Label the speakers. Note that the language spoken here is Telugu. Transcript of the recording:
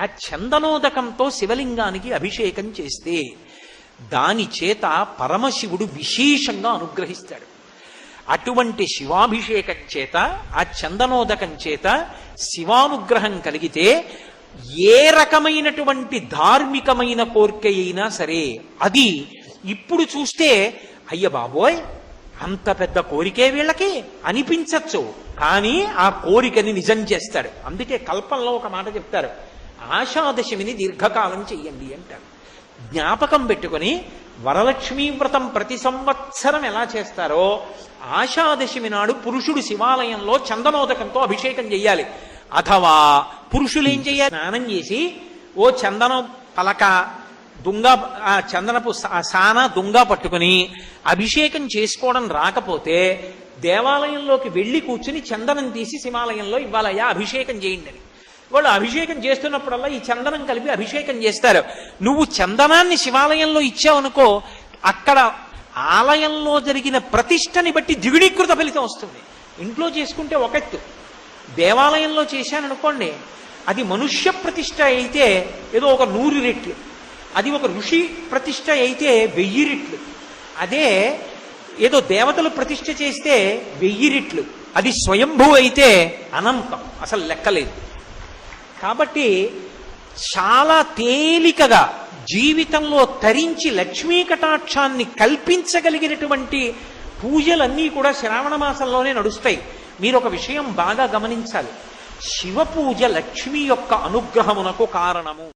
Speaker 1: ఆ చందనోదకంతో శివలింగానికి అభిషేకం చేస్తే దాని చేత పరమశివుడు విశేషంగా అనుగ్రహిస్తాడు. అటువంటి శివాభిషేకం చేత ఆ చందనోదకం చేత శివానుగ్రహం కలిగితే ఏ రకమైనటువంటి ధార్మికమైన కోరిక అయినా సరే అది ఇప్పుడు చూస్తే అయ్య బాబోయ్ అంత పెద్ద కోరికే వీళ్ళకి అనిపించచ్చు. కానీ ఆ కోరికని నిజం చేస్తాడు. అందుకే కల్పంలో ఒక మాట చెప్తారు. ఆషాదశమిని దీర్ఘకాలం చెయ్యండి అంటారు. జ్ఞాపకం పెట్టుకొని వరలక్ష్మీ వ్రతం ప్రతి సంవత్సరం ఎలా చేస్తారో ఆషాదశమి నాడు పురుషుడు శివాలయంలో చందనోదకంతో అభిషేకం చెయ్యాలి. అథవా పురుషులు ఏం చెయ్యాలి? స్నానం చేసి ఓ చందనం పలక దుంగ ఆ చందనపు సా- సాన దుంగ పట్టుకుని అభిషేకం చేసుకోవడం రాకపోతే దేవాలయంలోకి వెళ్ళి కూర్చుని చందనం తీసి శివాలయంలో ఇవ్వాలయ్యా అభిషేకం చేయండి అని. వాళ్ళు అభిషేకం చేస్తున్నప్పుడల్లా ఈ చందనం కలిపి అభిషేకం చేస్తారు. నువ్వు చందనాన్ని శివాలయంలో ఇచ్చావనుకో అక్కడ ఆలయంలో జరిగిన ప్రతిష్టని బట్టి ద్విగుణీకృత ఫలితం వస్తుంది. ఇంట్లో చేసుకుంటే ఒకట్టు. దేవాలయంలో చేశాననుకోండి అది మనుష్య ప్రతిష్ట అయితే ఏదో ఒక నూరు రెట్లు. అది ఒక ఋషి ప్రతిష్ట అయితే వెయ్యి రెట్లు. అదే ఏదో దేవతలు ప్రతిష్ట చేస్తే వెయ్యి రెట్లు. అది స్వయంభూ అయితే అనంతం. అసలు లెక్కలేదు. కాబట్టి చాలా తేలికగా జీవితంలో తరించి లక్ష్మీ కటాక్షాన్ని కల్పించగలిగినటువంటి పూజలన్నీ కూడా శ్రావణ మాసంలోనే నడుస్తాయి. మీరు ఒక విషయం బాగా గమనించాలి. శివ పూజ లక్ష్మి యొక్క అనుగ్రహమునకు కారణము.